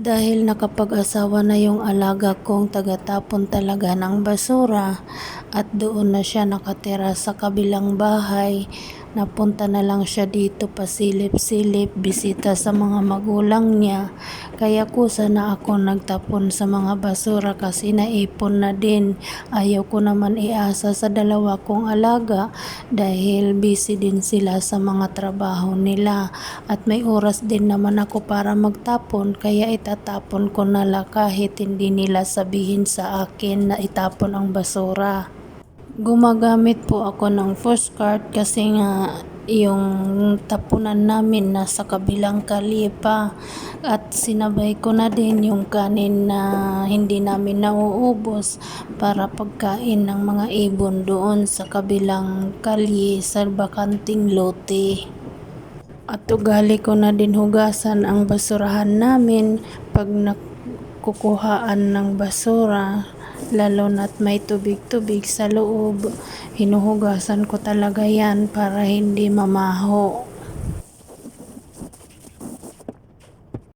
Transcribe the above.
Dahil nakapag-asawa na yung alaga kong tagatapon talaga ng basura at doon na siya nakatira sa kabilang bahay, napunta na lang siya dito pasilip-silip, bisita sa mga magulang niya. Kaya kusa na ako nagtapon sa mga basura kasi naipon na din. Ayaw ko naman iasa sa dalawa kong alaga dahil busy din sila sa mga trabaho nila. At may oras din naman ako para magtapon kaya itatapon ko na lang kahit hindi nila sabihin sa akin na itapon ang basura. Gumagamit po ako ng first card kasi nga yung tapunan namin nasa kabilang kalye pa at sinabay ko na din yung kanin na hindi namin nauubos para pagkain ng mga ibon doon sa kabilang kalye sa bakanting lote. At ugali ko na din hugasan ang basurahan namin pag nakukuhaan ng basura lalo na't may tubig-tubig sa loob. Hinuhugasan ko talaga yan para hindi mamaho.